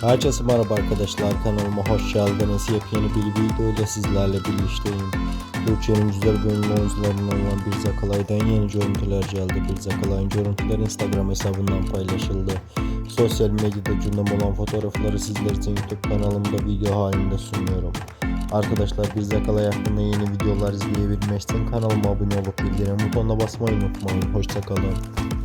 Herkese merhaba arkadaşlar kanalıma hoş geldiniz. Yepyeni bir video ile sizlerle birlikteyim. Türkçenin güzel bölümlü oyuncularından olan Bir Zakalay'dan yeni görüntüler geldi. Bir Zakalay'ın görüntüleri Instagram hesabından paylaşıldı. Sosyal medyada gündem olan fotoğrafları sizler için YouTube kanalımda video halinde sunuyorum. Arkadaşlar Bir Zakalay hakkında yeni videolar izleyebilmek için kanalıma abone olup bildirim butonuna basmayı unutmayın. Hoşçakalın.